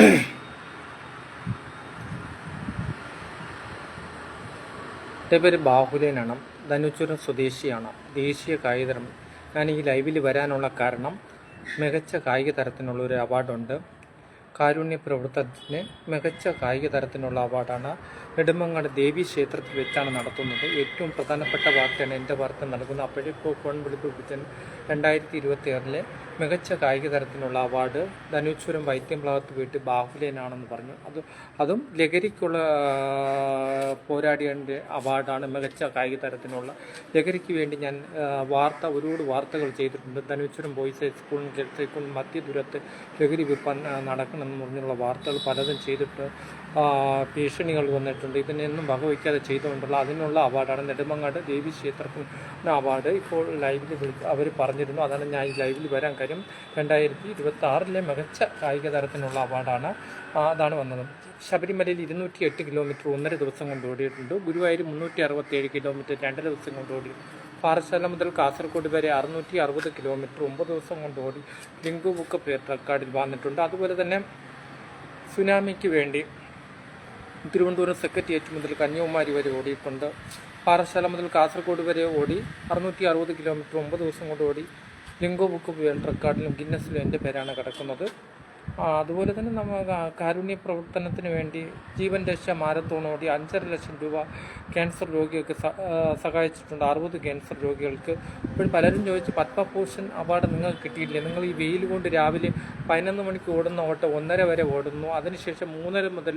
എന്റെ പേര് ബാഹുലേനാണ്. ധനുച്ചുരം സ്വദേശിയാണ്. ദേശീയ കായികതരം. ഞാൻ ഈ ലൈവിൽ വരാനുള്ള കാരണം മികച്ച കായിക തരത്തിനുള്ള ഒരു അവാർഡുണ്ട്. കാരുണ്യ പ്രവർത്തനത്തിന് മികച്ച കായിക തരത്തിനുള്ള അവാർഡാണ്. നെടുമങ്ങാട് ദേവി ക്ഷേത്രത്തിൽ വെച്ചാണ് നടത്തുന്നത്. ഏറ്റവും പ്രധാനപ്പെട്ട വാർത്തയാണ് എന്റെ വാർത്ത നൽകുന്നത്. അപ്പോഴേക്കോ ഫോൺ വിളിപ്പിച്ചൻ രണ്ടായിരത്തി ഇരുപത്തി ആറിലെ മികച്ച കായിക തരത്തിനുള്ള അവാർഡ് ധനുച്ചുരം വൈദ്യംപ്ലാവത്ത് വീട്ട് ബാഹുലേനാണെന്ന് പറഞ്ഞു. അത് അതും ലഹരിക്കുള്ള പോരാടിയന്റെ അവാർഡാണ് മികച്ച കായിക തരത്തിനുള്ള. ലഹരിക്ക് വേണ്ടി ഞാൻ വാർത്ത ഒരുപാട് വാർത്തകൾ ചെയ്തിട്ടുണ്ട്. ധനുച്ചുരം ബോയ്സ് ഹൈസ്കൂളിനും ഹൈസ്കൂളിനും മധ്യദൂരത്ത് ലഹരി വിൽപ്പന ആ, നടക്കണമെന്ന് പറഞ്ഞുള്ള വാർത്തകൾ പലതും ചെയ്തിട്ട് ഭീഷണികൾ വന്നിട്ടുണ്ട്. ഇതിനൊന്നും വകവയ്ക്കാതെ ചെയ്തുകൊണ്ടുള്ള അതിനുള്ള അവാർഡാണ് നെടുമങ്ങാട് ദേവി ക്ഷേത്രത്തിന് അവാർഡ്. ഇപ്പോൾ ലൈവിൽ അവർ പറഞ്ഞിരുന്നു. അതാണ് ഞാൻ ഈ ലൈവിൽ വരാൻ കാര്യം. രണ്ടായിരത്തി ഇരുപത്തി ആറിലെ മികച്ച കായിക തരത്തിനുള്ള അവാർഡാണ് അതാണ് വന്നത്. ശബരിമലയിൽ ഇരുന്നൂറ്റി എട്ട് കിലോമീറ്റർ ഒന്നര ദിവസം കൊണ്ട് ഓടിയിട്ടുണ്ട്. ഗുരുവായൂർ മുന്നൂറ്റി അറുപത്തി ഏഴ് കിലോമീറ്റർ രണ്ടര ദിവസം കൊണ്ട് ഓടി. പാറശാല മുതൽ കാസർഗോഡ് വരെ അറുന്നൂറ്റി അറുപത് കിലോമീറ്റർ ഒമ്പത് ദിവസം കൊണ്ട് ഓടി. ലിങ്കു ബുക്ക് റെക്കോർഡിൽ വന്നിട്ടുണ്ട്. അതുപോലെ തന്നെ സുനാമിക്ക് വേണ്ടി തിരുവനന്തപുരം സെക്രട്ടേറിയറ്റ് മുതൽ കന്യാകുമാരി വരെ ഓടിയിട്ടുണ്ട്. പാറശാല മുതൽ കാസർഗോഡ് വരെ ഓടി. അറുന്നൂറ്റി അറുപത് കിലോമീറ്റർ ഒമ്പത് ദിവസം കൊണ്ട് ഓടി. ലിങ്കോ ബുക്ക് വേൾഡ് റെക്കോർഡിലും ഗിന്നസിലും എന്റെ പേരാണ് കിടക്കുന്നത്. അതുപോലെ തന്നെ നമ്മൾ കാരുണ്യ പ്രവർത്തനത്തിന് വേണ്ടി ജീവൻ രക്ഷ മാരത്തോണോടി അഞ്ചര ലക്ഷം രൂപ ക്യാൻസർ രോഗികൾക്ക് സഹായിച്ചിട്ടുണ്ട്. അറുപത് ക്യാൻസർ രോഗികൾക്ക്. ഇപ്പോൾ പലരും ചോദിച്ചു പത്മഭൂഷൺ അവാർഡ് നിങ്ങൾക്ക് കിട്ടിയില്ലേ നിങ്ങൾ ഈ വെയിൽ കൊണ്ട് രാവിലെ പതിനൊന്ന് മണിക്ക് ഓടുന്ന ഓട്ടം ഒന്നര വരെ ഓടുന്നു. അതിനുശേഷം മൂന്നര മുതൽ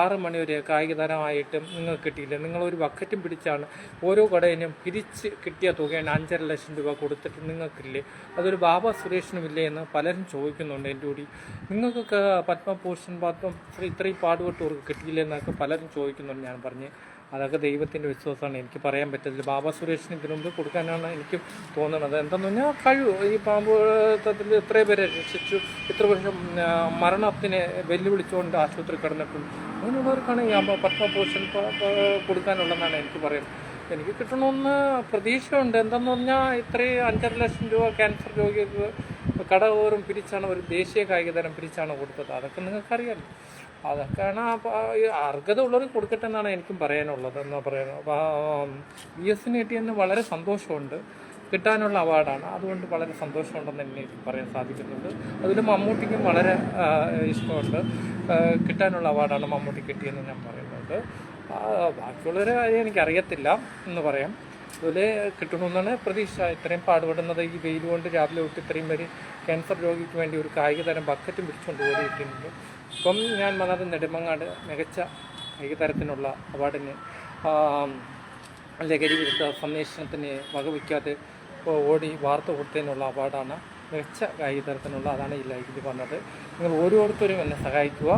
ആറ് മണി വരെ കായിക താരമായിട്ട് നിങ്ങൾക്ക് കിട്ടിയില്ല. നിങ്ങൾ ഒരു ബക്കറ്റും പിടിച്ചാണ് ഓരോ കടയിനും പിരിച്ച് കിട്ടിയ തുകയാണ് അഞ്ചര ലക്ഷം രൂപ കൊടുത്തിട്ട് നിങ്ങൾക്കില്ലേ? അതൊരു ബാബ സുരേഷിനും ഇല്ലേ എന്ന് പലരും ചോദിക്കുന്നുണ്ട് എന്റെ കൂടി. നിങ്ങൾക്കൊക്കെ പത്മഭൂഷൺ പത്മശ്രീ ഇത്രയും പാടുപെട്ടവർക്ക് കിട്ടിയില്ലേ എന്നൊക്കെ പലരും ചോദിക്കുന്നുണ്ട് ഞാൻ പറഞ്ഞ്. അതൊക്കെ ദൈവത്തിന്റെ വിശ്വാസമാണ്. എനിക്ക് പറയാൻ പറ്റത്തില്ല. ബാബ സുരേഷിന് ഇതിനു മുമ്പ് കൊടുക്കാനാണ് എനിക്ക് തോന്നുന്നത് എന്താണെന്ന് പറഞ്ഞാൽ കഴിവ്. ഈ പാമ്പ് തത്തിൽ എത്രയും പേരെ രക്ഷിച്ചു. ഇത്ര വർഷം മരണത്തിനെ വെല്ലുവിളിച്ചുകൊണ്ട് ആശുപത്രി കിടന്നിട്ടുണ്ട് അങ്ങനെയുള്ളവർക്കാണ് ഈ പത്മഭൂഷൺ കൊടുക്കാനുള്ളതെന്നാണ് എനിക്ക് പറയുന്നത് എനിക്ക് കിട്ടണമെന്ന് പ്രതീക്ഷയുണ്ട്. എന്താണെന്ന് പറഞ്ഞാൽ ഇത്രയും അഞ്ചര ലക്ഷം രൂപ ക്യാൻസർ രോഗികൾക്ക് കടകോറും പിരിച്ചാണ് ഒരു ദേശീയ കായിക തരം പിരിച്ചാണ് കൊടുത്തത്. അതൊക്കെ നിങ്ങൾക്കറിയാമല്ലോ അതൊക്കെയാണ് ആ പ- ഈ അർഹത ഉള്ളവർ കൊടുക്കട്ടെ എന്നാണ് എനിക്കും പറയാനുള്ളത് എന്ന് പറയുന്നത് ബി എസിന് കിട്ടിയതിന് വളരെ സന്തോഷമുണ്ട്. കിട്ടാനുള്ള അവാർഡാണ്. അതുകൊണ്ട് വളരെ സന്തോഷമുണ്ടെന്ന് തന്നെ എനിക്ക് പറയാൻ സാധിക്കുന്നുണ്ട്. അതിൽ മമ്മൂട്ടിക്കും വളരെ ഇഷ്ടമുണ്ട്. കിട്ടാനുള്ള അവാർഡാണ് മമ്മൂട്ടി കിട്ടിയെന്ന് ഞാൻ പറയുന്നുണ്ട്. ആ, ബാക്കിയുള്ളവരെ കാര്യം എനിക്കറിയത്തില്ല എന്ന് പറയാം. അതുപോലെ കിട്ടണമെന്നാണ് പ്രതീക്ഷ. ഇത്രയും പാടുപെടുന്നത് ഈ വെയിൽ കൊണ്ട് രാവിലെ തൊട്ട് ഇത്രയും പേര് ക്യാൻസർ രോഗിക്ക് വേണ്ടി ഒരു കായിക തരം ബക്കറ്റും പിടിച്ചുകൊണ്ട് ഓടിയിട്ടുണ്ട്. ഇപ്പം ഞാൻ വന്നത് നെടുമങ്ങാട് മികച്ച കായിക തരത്തിനുള്ള അവാർഡിന്. ലഹരി വിരുദ്ധ സന്ദേശത്തിന് വകവയ്ക്കാതെ ഓടി വാർത്ത കൊടുത്തതിനുള്ള അവാർഡാണ്. മികച്ച കായിക തരത്തിനുള്ള അതാണ് ഈ ലൈഫിൽ പറഞ്ഞത്. നിങ്ങൾ ഓരോരുത്തരും എന്നെ സഹായിക്കുക.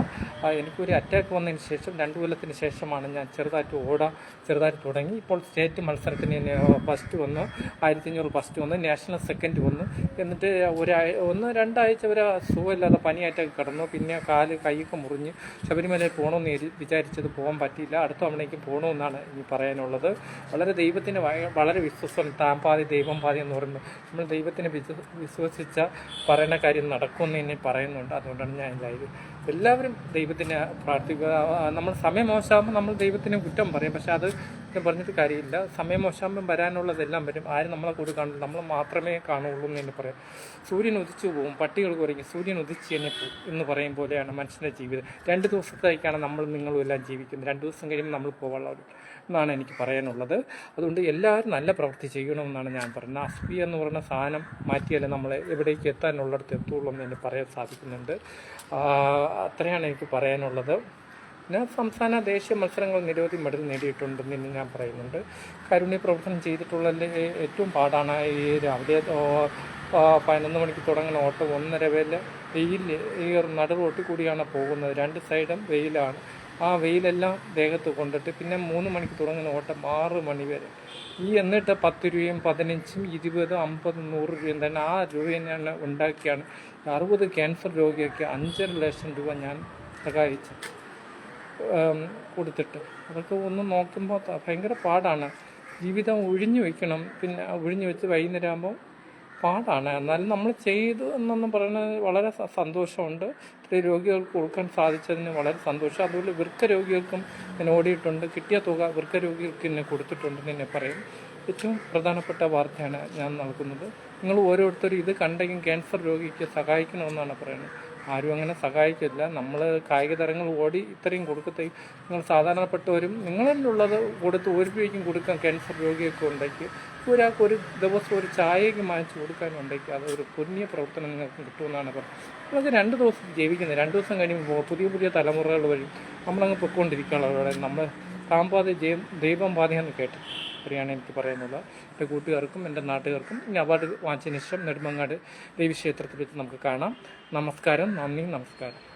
എനിക്കൊരു അറ്റാക്ക് വന്നതിന് ശേഷം രണ്ട് കൊല്ലത്തിന് ശേഷമാണ് ഞാൻ ചെറുതായിട്ട് ഓടാൻ ചെറുതായിട്ട് തുടങ്ങി. ഇപ്പോൾ സ്റ്റേറ്റ് മത്സരത്തിന് ഫസ്റ്റ് വന്നു. ആയിരത്തി അഞ്ഞൂറ് ഫസ്റ്റ് വന്നു. നാഷണൽ സെക്കൻഡ് വന്നു. എന്നിട്ട് ഒരാഴ് ഒന്ന് രണ്ടാഴ്ച വരെ സുഖമില്ലാതെ പനിയായിട്ടൊക്കെ കിടന്നു. പിന്നെ കാൽ കൈയൊക്കെ മുറിഞ്ഞ് ശബരിമലയിൽ പോകണമെന്ന് വിചാരിച്ചത് പോകാൻ പറ്റിയില്ല. അടുത്ത തവണയ്ക്ക് പോകണമെന്നാണ് ഇനി പറയാനുള്ളത്. വളരെ ദൈവത്തിന് വളരെ വിശ്വസം താൻ പാതി ദൈവം പാതി എന്ന് പറയുമ്പോൾ നമ്മൾ ദൈവത്തിനെ വിശ്വ വിശ്വസിച്ച പറയുന്ന കാര്യം നടക്കുമെന്ന് ഇനി പറയുന്നുണ്ട്. അതുകൊണ്ടാണ് ഞാൻ ലൈവ് എല്ലാവരും ദൈവത്തിനെ പ്രാർത്ഥിക്കുക. നമ്മൾ സമയം മോശമാകുമ്പോൾ നമ്മൾ ദൈവത്തിന് കുറ്റം പറയും. പക്ഷെ അത് ഞാൻ പറഞ്ഞിട്ട് കാര്യമില്ല. സമയം മോശമാകുമ്പം വരാനുള്ളതെല്ലാം വരും. ആരും നമ്മളെ കൂടെ കാണും നമ്മൾ മാത്രമേ കാണുള്ളൂ എന്ന് തന്നെ പറയാം. സൂര്യൻ ഉദിച്ചു പോകും പട്ടികൾ കുറയും. സൂര്യൻ ഉദിച്ചു തന്നെ പോകും എന്ന് പറയും പോലെയാണ് മനുഷ്യന്റെ ജീവിതം. രണ്ട് ദിവസത്തേക്കാണ് നമ്മൾ നിങ്ങളും എല്ലാം ജീവിക്കുന്നത്. രണ്ട് ദിവസം കഴിയുമ്പോൾ നമ്മൾ പോകാനുള്ളത് എന്നാണ് എനിക്ക് പറയാനുള്ളത്. അതുകൊണ്ട് എല്ലാവരും നല്ല പ്രവൃത്തി ചെയ്യണമെന്നാണ് ഞാൻ പറയുന്നത്. അസ്പി എന്ന് പറയുന്ന സാധനം മാറ്റിയാലേ നമ്മളെ എവിടേക്ക് എത്താനുള്ളിടത്ത് എത്തുള്ളൂ എന്ന് എനിക്ക് പറയാൻ സാധിക്കുന്നുണ്ട്. അത്രയാണ് എനിക്ക് പറയാനുള്ളത്. പിന്നെ സംസ്ഥാന ദേശീയ മത്സരങ്ങൾ നിരവധി മെഡൽ നേടിയിട്ടുണ്ടെന്ന് എന്ന് ഞാൻ പറയുന്നുണ്ട്. കാരുണ്യ പ്രവർത്തനം ചെയ്തിട്ടുള്ള ഏറ്റവും പാടാണ് ഈ രാവിലെ പതിനൊന്ന് മണിക്ക് തുടങ്ങുന്ന ഓട്ടം ഒന്നര വേല വെയിൽ ഈ നടു റോട്ടിൽ കൂടിയാണ് പോകുന്നത്. രണ്ട് സൈഡും വെയിലാണ്. ആ വെയിലെല്ലാം ദേഹത്ത് കൊണ്ടിട്ട് പിന്നെ മൂന്ന് മണിക്ക് തുടങ്ങുന്ന ഓട്ടം ആറ് മണി വരെ. ഈ എന്നിട്ട് പത്ത് രൂപയും പതിനഞ്ചും ഇരുപതും അമ്പതും നൂറ് രൂപയും തന്നെ ആ രൂപ ഞാൻ ഉണ്ടാക്കിയാണ്. അറുപത് ക്യാൻസർ രോഗിയൊക്കെ അഞ്ചര ലക്ഷം രൂപ ഞാൻ സഹായിച്ചു. കൊടുത്തിട്ട്. അതൊക്കെ ഒന്ന് നോക്കുമ്പോൾ ഭയങ്കര പാടാണ്. ജീവിതം ഒഴിഞ്ഞു വെക്കണം. പിന്നെ ഒഴിഞ്ഞു വെച്ച് വൈകുന്നേരം ആകുമ്പോൾ പാടാണ്. എന്നാലും നമ്മൾ ചെയ്തു എന്നൊന്നും പറയുന്നത് വളരെ സന്തോഷമുണ്ട്. ഇത്രയും രോഗികൾക്ക് കൊടുക്കാൻ സാധിച്ചതിന് വളരെ സന്തോഷം. അതുപോലെ വൃക്ക രോഗികൾക്കും ഞാൻ ഓടിയിട്ടുണ്ട്. കിട്ടിയ തുക വൃക്ക രോഗികൾക്ക് ഇന്നെ കൊടുത്തിട്ടുണ്ടെന്ന് എന്നെ പറയും. ഏറ്റവും പ്രധാനപ്പെട്ട വാർത്തയാണ് ഞാൻ നൽകുന്നത്. നിങ്ങൾ ഓരോരുത്തരും ഇത് കണ്ടെങ്കിൽ ക്യാൻസർ രോഗിക്ക് സഹായിക്കണമെന്നാണ് പറയുന്നത്. ആരും അങ്ങനെ സഹായിക്കില്ല. നമ്മൾ കായിക തരങ്ങൾ ഓടി ഇത്രയും കൊടുക്കത്തെ നിങ്ങൾ സാധാരണപ്പെട്ടവരും നിങ്ങളിലുള്ളത് കൊടുത്ത് ഒരു രൂപയ്ക്കും കൊടുക്കാൻ ക്യാൻസർ രോഗിയൊക്കെ ഉണ്ടെങ്കിൽ ഒരാൾക്ക് ഒരു ദിവസം ഒരു ചായയ്ക്ക് വാങ്ങിച്ച് കൊടുക്കാനുണ്ടെങ്കിൽ അത് ഒരു പുണ്യ പ്രവർത്തനം നിങ്ങൾക്ക് കിട്ടുമെന്നാണ് പറയുന്നത് നമുക്ക് രണ്ട് ദിവസം ജീവിക്കുന്നത്. രണ്ട് ദിവസം കഴിയുമ്പോൾ പുതിയ പുതിയ തലമുറകൾ വഴി നമ്മളങ്ങ് പൊയ്ക്കൊണ്ടിരിക്കുകയാണ്. അവരോട് നമ്മൾ കാമ്പാതെ ജയം ദൈവം ബാധയെന്ന് കേട്ടു ഇത്രയാണ് എനിക്ക് പറയാനുള്ളത്. എന്റെ കൂട്ടുകാർക്കും എന്റെ നാട്ടുകാർക്കും ഈ അവാർഡ് വാങ്ങിച്ചതിന് ശേഷം നെടുമങ്ങാട് ദേവീക്ഷേത്രത്തെ പറ്റി നമുക്ക് കാണാം. നമസ്കാരം നന്ദി നമസ്കാരം.